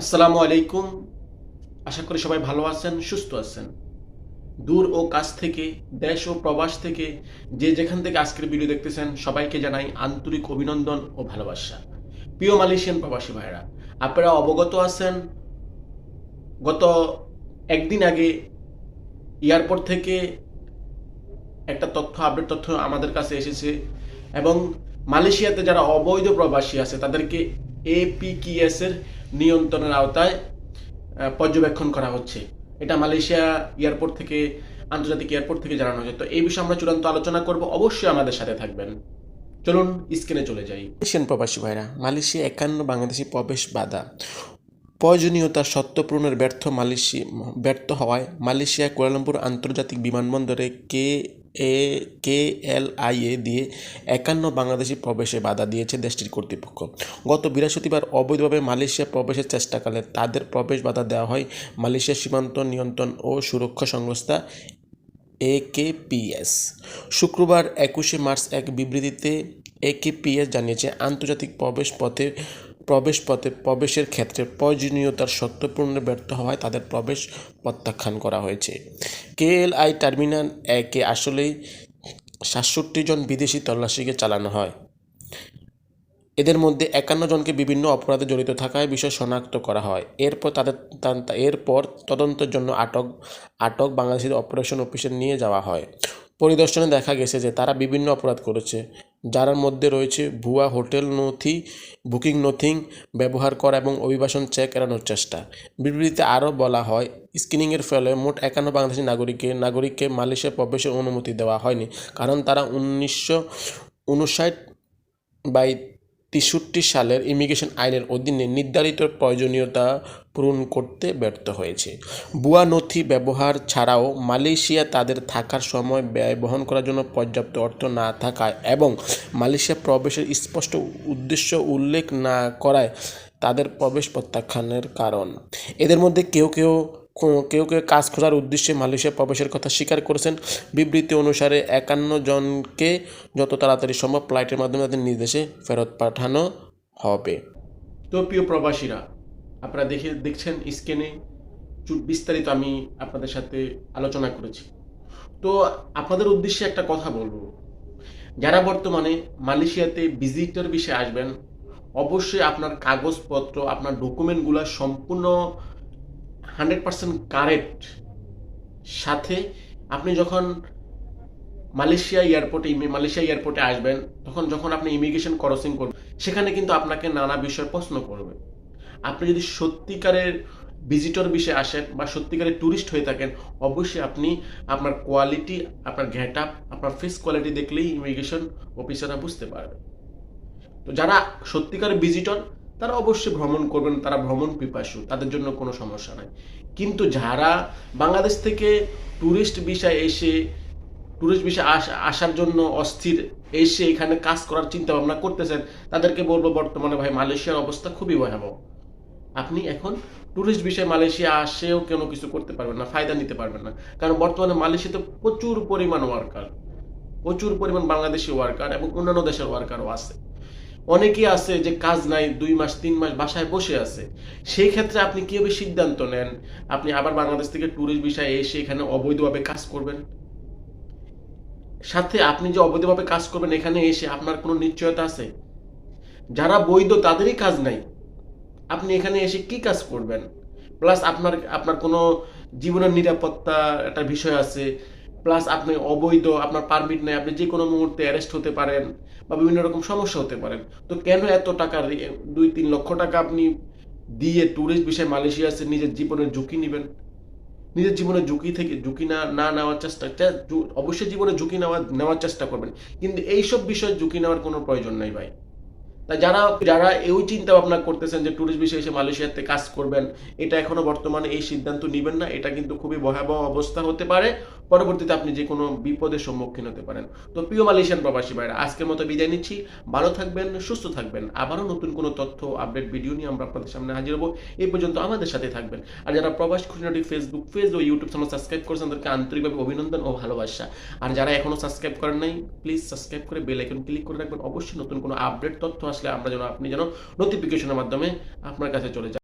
আসসালামু আলাইকুম। আশা করি সবাই ভালো আছেন, সুস্থ আছেন। দূর ও কাছ থেকে, দেশ ও প্রবাস থেকে যে যেখান থেকে আজকের ভিডিও দেখতেছেন, সবাইকে জানাই আন্তরিক অভিনন্দন ও ভালোবাসা। প্রিয় মালয়েশিয়ান প্রবাসী ভাইরা, আপনারা অবগত আছেন, গত একদিন আগে এয়ারপোর্ট থেকে একটা তথ্য আপডেট তথ্য আমাদের কাছে এসেছে এবং মালয়েশিয়াতে যারা অবৈধ প্রবাসী আছে, তাদেরকে এপিকিএস এর নিয়ন্ত্রণের আওতায় পর্যবেক্ষণ করা হচ্ছে। এটা মালয়েশিয়া এয়ারপোর্ট থেকে, আন্তর্জাতিক এয়ারপোর্ট থেকে জানানো হয়েছে। তো এই বিষয়ে আমরা চূড়ান্ত আলোচনা করব। অবশ্যই আমাদের সাথে থাকবেন। চলুন স্ক্রিনে চলে যাই। মালয়েশিয়ান প্রবাসী ভাইরা, মালয়েশিয়া একান্ন, বাংলাদেশি প্রবেশ বাধা। প্রয়োজনীয়তা সত্য পূরণের ব্যর্থ মালয়েশিয়া ব্যর্থ হওয়ায় মালয়েশিয়া কুয়ালালামপুর আন্তর্জাতিক বিমানবন্দরে কে এ কে এল আই এ দিয়ে একান্ন বাংলাদেশি প্রবেশে বাধা দিয়েছে দেশটির কর্তৃপক্ষ। গত বৃহস্পতিবার অবৈধভাবে মালয়েশিয়া প্রবেশের চেষ্টাকালে তাদের প্রবেশ বাধা দেওয়া হয় মালয়েশিয়া সীমান্ত নিয়ন্ত্রণ ও সুরক্ষা সংস্থা একেপিএস শুক্রবার একুশে মার্চ এক বিবৃতিতে একেপিএস জানিয়েছে, আন্তর্জাতিক প্রবেশ পথে প্রবেশ পথে প্রবেশের ক্ষেত্রে প্রয়োজনীয়তার সত্যপূর্ণে ব্যর্থ হওয়ায় তাদের প্রবেশ প্রত্যাখ্যান করা হয়েছে। কেএলআই টার্মিনাল একে আসলেই সাতষট্টি জন বিদেশি তল্লাশিকে চালানো হয়। এদের মধ্যে একান্ন জনকে বিভিন্ন অপরাধে জড়িত থাকায় বিষয় শনাক্ত করা হয়। এরপর তাদের এরপর তদন্তের জন্য আটক আটক বাংলাদেশের অপারেশন অফিসে নিয়ে যাওয়া হয়। পরিদর্শনে দেখা গেছে যে তারা বিভিন্ন অপরাধ করেছে। যার মধ্যে রয়েছে ভুয়া হোটেল নথি, বুকিং নথিং, ব্যবহার করা এবং অভিবাসন চেক এড়ানোর চেষ্টা। বিবৃতিতে আরও বলা হয়, স্ক্রিনিংয়ের ফলে মোট একান্ন বাংলাদেশি নাগরিককে নাগরিককে মালয়েশিয়া প্রবেশের অনুমতি দেওয়া হয়নি, কারণ তারা উনিশশো উনষাট বাই তেষট্টি সালের ইমিগ্রেশন আইনের অধীনে নির্ধারিত প্রয়োজনীয়তা পূরণ করতে ব্যর্থ হয়েছে। বুয়া নথি ব্যবহার ছাড়াও মালয়েশিয়া তাদের থাকার সময় ব্যয় বহন করার জন্য পর্যাপ্ত অর্থ না থাকায় এবং মালয়েশিয়া প্রবেশের স্পষ্ট উদ্দেশ্য উল্লেখ না করায় তাদের প্রবেশ প্রত্যাখ্যানের কারণ। এদের মধ্যে কেউ কেউ কেউ কেউ কাজ খোঁজার উদ্দেশ্যে মালয়েশিয়া প্রবেশের কথা স্বীকার করেছেন। বিবৃতি অনুসারে একান্ন জনকে যত তাড়াতাড়ি সম্ভব ফ্লাইটের মাধ্যমে তাদের নিজ দেশে ফেরত পাঠানো হবে। তো প্রিয় প্রবাসীরা, আপনারা দেখে দেখছেন স্ক্রিনে চু- বিস্তারিত আমি আপনাদের সাথে আলোচনা করেছি। তো আপনাদের উদ্দেশ্যে একটা কথা বলব। যারা বর্তমানে মালয়েশিয়াতে ভিজিটর বিষয়ে আসবেন, অবশ্যই আপনার কাগজপত্র, আপনার ডকুমেন্টগুলো সম্পূর্ণ হান্ড্রেড পার্সেন্ট কারেক্ট সাথে আপনি যখন মালয়েশিয়া এয়ারপোর্টে মালয়েশিয়া এয়ারপোর্টে আসবেন, তখন যখন আপনি ইমিগ্রেশন ক্রসিং করবেন, সেখানে কিন্তু আপনাকে নানা বিষয় প্রশ্ন করবে। আপনি যদি সত্যিকারের ভিজিটর বিষয়ে আসেন বা সত্যিকারের ট্যুরিস্ট হয়ে থাকেন, অবশ্যই আপনি আপনার কোয়ালিটি আপনার গেট আপ আপনার ফেস কোয়ালিটি দেখলেই ইমিগ্রেশন অফিসাররা বুঝতে পারবে। তো যারা সত্যিকারের ভিজিটর তারা অবশ্যই ভ্রমণ করবেন, তারা ভ্রমণ পিপাসু, তাদের জন্য কোনো সমস্যা নাই। কিন্তু যারা বাংলাদেশ থেকে ট্যুরিস্ট বিষয় এসে ট্যুরিস্ট বিষয়ে আসার জন্য অস্থির এসে এখানে কাজ করার চিন্তা ভাবনা করতেছেন, তাদেরকে বলব বর্তমানে ভাই মালয়েশিয়ার অবস্থা খুবই ভয়াবহ। আপনি এখন ট্যুরিস্ট বিষয়ে মালয়েশিয়া আসেও কোনো কিছু করতে পারবেন না, ফায়দা নিতে পারবেন না। কারণ বর্তমানে মালয়েশিয়াতে প্রচুর পরিমাণ ওয়ার্কার প্রচুর পরিমাণ বাংলাদেশি ওয়ার্কার এবং অন্যান্য দেশের ওয়ার্কারও আছে। অনেকেই আছে যে কাজ নাই, দুই মাস, তিন মাস বাসায় বসে আছে। সেই ক্ষেত্রে আপনি কীভাবে সিদ্ধান্ত নেন? আপনি আবার বাংলাদেশ থেকে ট্যুরিস্ট বিষয়ে এসে এখানে অবৈধভাবে কাজ করবেন? সাথে আপনি যে অবৈধভাবে কাজ করবেন, এখানে এসে আপনার কোনো নিশ্চয়তা আছে? যারা বৈধ, তাদেরই কাজ নাই। আপনি এখানে এসে কি কাজ করবেন? প্লাস আপনার আপনার কোনো জীবনের নিরাপত্তা একটা বিষয় আছে। প্লাস আপনি অবৈধ, আপনার পারমিট নেই, আপনি যে কোনো মুহূর্তে অ্যারেস্ট হতে পারেন বা বিভিন্ন রকম সমস্যা হতে পারেন। তো কেন এত টাকা দুই, তিন লক্ষ টাকা আপনি দিয়ে ট্যুরিস্ট বিষয়ে মালয়েশিয়া নিজের জীবনের ঝুঁকি নেবেন? নিজের জীবনের ঝুঁকি থেকে, ঝুঁকি না না নেওয়ার চেষ্টা অবশ্যই জীবনে ঝুঁকি নেওয়া, নেওয়ার চেষ্টা করবেন। কিন্তু এইসব বিষয়ে ঝুঁকি নেওয়ার কোনো প্রয়োজন নেই ভাই। তাই যারা যারা এই চিন্তা ভাবনা করতেছেন যে ট্যুরিস্ট বিষয়ে এসে মালয়েশিয়াতে কাজ করবেন, এটা এখনও বর্তমানে এই সিদ্ধান্ত নেবেন না, এটা কিন্তু খুবই ভয়াবহ অবস্থা হতে পারে, পরবর্তীতে আপনি যে কোনো বিপদের সম্মুখীন হতে পারেন। তো প্রিয় মালয়েশিয়ান প্রবাসী ভাইরা, আজকের মতো বিদায় নিচ্ছি, ভালো থাকবেন, সুস্থ থাকবেন, আবারও নতুন কোনো তথ্য আপডেট ভিডিও নিয়ে আমরা আপনাদের সামনে হাজির হব, এই পর্যন্ত আমাদের সাথে থাকবেন। আর যারা প্রবাস খুঁটিনাটি ফেসবুক পেজ ও ইউটিউব চ্যানেল সাবস্ক্রাইব করেছেন, তাদেরকে আন্তরিকভাবে অভিনন্দন ও ভালোবাসা। আর যারা এখনও সাবস্ক্রাইব করেন নাই প্লিজ সাবস্ক্রাইব করে বেল আইকন ক্লিক করে রাখবেন। অবশ্যই নতুন কোনো আপডেট তথ্য আসলে আমরা যেন আপনি যেন নোটিফিকেশনের মাধ্যমে আপনার কাছে চলে যায়